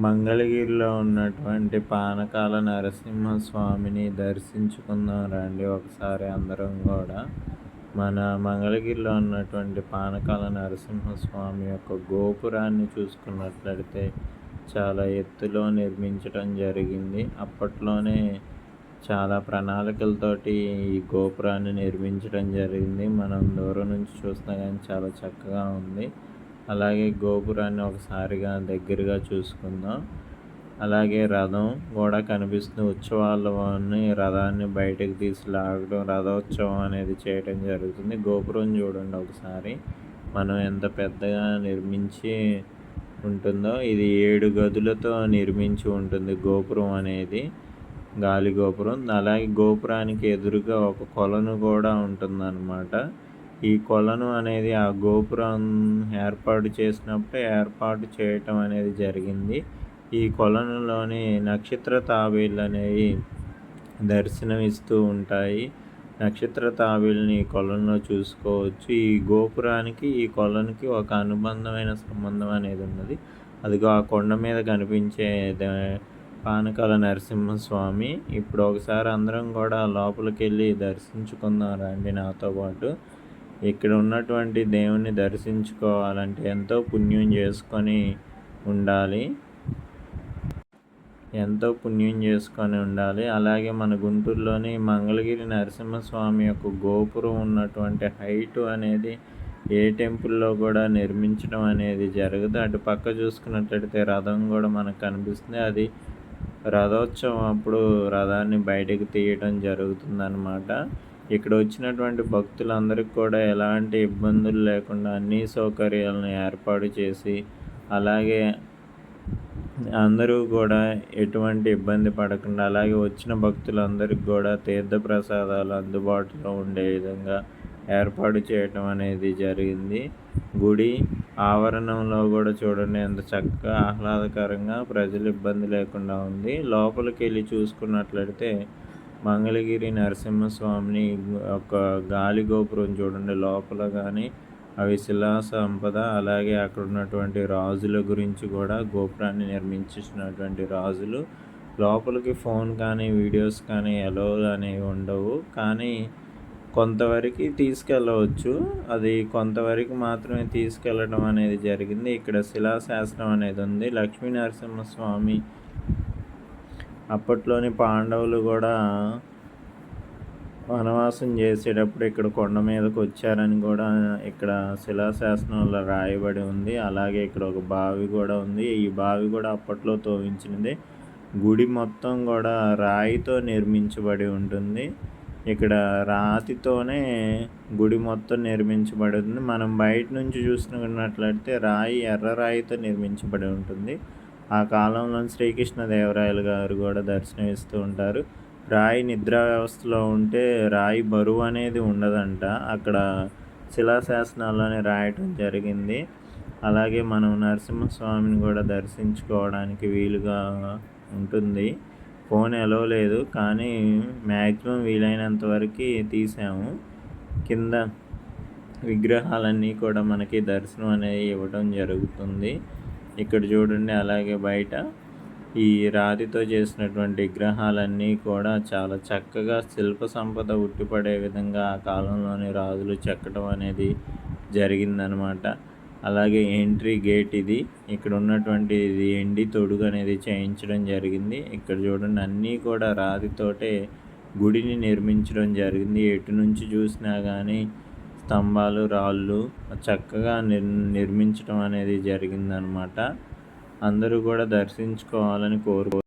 మంగళగిరిలో ఉన్నటువంటి పానకాల నరసింహస్వామిని దర్శించుకుందాం రండి ఒకసారి అందరం కూడా మన మంగళగిరిలో ఉన్నటువంటి పానకాల నరసింహస్వామి యొక్క గోపురాన్ని చూసుకున్నట్లయితే చాలా ఎత్తులో నిర్మించడం జరిగింది. అప్పట్లోనే చాలా ప్రణాళికలతోటి ఈ గోపురాన్ని నిర్మించడం జరిగింది. మనం దూరం నుంచి చూసినా కానీ చాలా చక్కగా ఉంది. అలాగే గోపురాన్ని ఒకసారిగా దగ్గరగా చూసుకుందాం. అలాగే రథం కూడా కనిపిస్తుంది. ఉత్సవాలని రథాన్ని బయటకు తీసి లాగడం రథోత్సవం అనేది చేయడం జరుగుతుంది. గోపురం చూడండి ఒకసారి. మనం ఎంత పెద్దగా నిర్మించి ఉంటుందో ఇది ఏడు గదులతో నిర్మించి ఉంటుంది గోపురం అనేది గాలి గోపురం. అలాగే గోపురానికి ఎదురుగా ఒక కొలను కూడా ఉంటుందన్నమాట. ఈ కొలను అనేది ఆ గోపురం ఏర్పాటు చేసినప్పుడు ఏర్పాటు చేయటం అనేది జరిగింది. ఈ కొలనులోని నక్షత్ర తాబేళ్ళు అనేవి దర్శనమిస్తూ ఉంటాయి. నక్షత్ర తాబేళ్ళని కొలంలో చూసుకోవచ్చు. ఈ గోపురానికి ఈ కొలనుకి ఒక అనుబంధమైన సంబంధం అనేది ఉన్నది. అదిగో ఆ కొండ మీద కనిపించే పానకాల నరసింహస్వామి. ఇప్పుడు ఒకసారి అందరం కూడా లోపలికి వెళ్ళి దర్శించుకుందాం రండి నాతో పాటు. ఇక్కడ ఉన్నటువంటి దేవుణ్ణి దర్శించుకోవాలంటే ఎంతో పుణ్యం చేసుకొని ఉండాలి. ఎంతో పుణ్యం చేసుకొని ఉండాలి. అలాగే మన గుంటూరులోని మంగళగిరి నరసింహస్వామి యొక్క గోపురం ఉన్నటువంటి హైటు అనేది ఏ టెంపుల్లో కూడా నిర్మించడం అనేది జరగదు. అటు పక్క చూసుకున్నట్లయితే రథం కూడా మనకు కనిపిస్తుంది. అది రథోత్సవం అప్పుడు రథాన్ని బయటకు తీయడం జరుగుతుందన్నమాట. ఇక్కడ వచ్చినటువంటి భక్తులందరికీ కూడా ఎలాంటి ఇబ్బందులు లేకుండా అన్ని సౌకర్యాలను ఏర్పాటు చేసి అలాగే అందరూ కూడా ఎటువంటి ఇబ్బంది పడకుండా అలాగే వచ్చిన భక్తులందరికీ కూడా తీర్థ ప్రసాదాలు అందుబాటులో ఉండే విధంగా ఏర్పాటు చేయటం అనేది జరిగింది. గుడి ఆవరణంలో కూడా చూడండి ఎంత చక్కగా ఆహ్లాదకరంగా ప్రజలు ఇబ్బంది లేకుండా ఉంది. లోపలికి వెళ్ళి చూసుకున్నట్లయితే మంగళగిరి నరసింహస్వామిని ఒక గాలి గోపురం చూడండి. లోపల కానీ అవి శిలా సంపద అలాగే అక్కడ ఉన్నటువంటి రాజుల గురించి కూడా గోపురాన్ని నిర్మించినటువంటి రాజులు. లోపలికి ఫోన్ కానీ వీడియోస్ కానీ ఎలో అనేవి ఉండవు. కానీ కొంతవరకు తీసుకెళ్ళవచ్చు. అది కొంతవరకు మాత్రమే తీసుకెళ్ళడం అనేది జరిగింది. ఇక్కడ శిలాశాసనం అనేది ఉంది. లక్ష్మీ నరసింహస్వామి అప్పట్లోని పాండవులు కూడా వనవాసం చేసేటప్పుడు ఇక్కడ కొండ మీదకి వచ్చారని కూడా ఇక్కడ శిలాశాసనంలో రాయబడి ఉంది. అలాగే ఇక్కడ ఒక బావి కూడా ఉంది. ఈ బావి కూడా అప్పట్లో తోవించినది. గుడి మొత్తం కూడా రాయితో నిర్మించబడి ఉంటుంది. ఇక్కడ రాతితోనే గుడి మొత్తం నిర్మించబడి ఉంది మనం బయట నుంచి చూసుకున్నట్లయితే రాయి ఎర్ర రాయితో నిర్మించబడి ఉంటుంది. ఆ కాలంలో శ్రీకృష్ణదేవరాయలు గారు కూడా దర్శనమిస్తూ ఉంటారు. రాయి నిద్ర వ్యవస్థలో ఉంటే రాయి బరువు అనేది ఉండదంట. అక్కడ శిలాశాసనాల్లోనే రాయటం జరిగింది. అలాగే మనం నరసింహస్వామిని కూడా దర్శించుకోవడానికి వీలుగా ఉంటుంది. ఫోన్ ఎలో లేదు కానీ మ్యాక్సిమం వీలైనంత వరకు తీసాము. కింద విగ్రహాలన్నీ కూడా మనకి దర్శనం అనేది ఇవ్వడం జరుగుతుంది. ఇక్కడ చూడండి అలాగే బయట ఈ రాతితో చేసినటువంటి విగ్రహాలన్నీ కూడా చాలా చక్కగా శిల్ప సంపద ఉట్టిపడే విధంగా ఆ కాలంలోని రాజులు చెక్కడం అనేది జరిగిందనమాట. అలాగే ఎంట్రీ గేట్ ఇది. ఇక్కడ ఉన్నటువంటి ఇది ఎండి తొడుగు అనేది చేయించడం జరిగింది. ఇక్కడ చూడండి అన్నీ కూడా రాతితోటే గుడిని నిర్మించడం జరిగింది. ఎటు నుంచి చూసినా కానీ స్తంభాలు రాళ్ళు చక్కగా నిర్ నిర్మించడం అనేది జరిగిందనమాట. అందరూ కూడా దర్శించుకోవాలని కోరుకో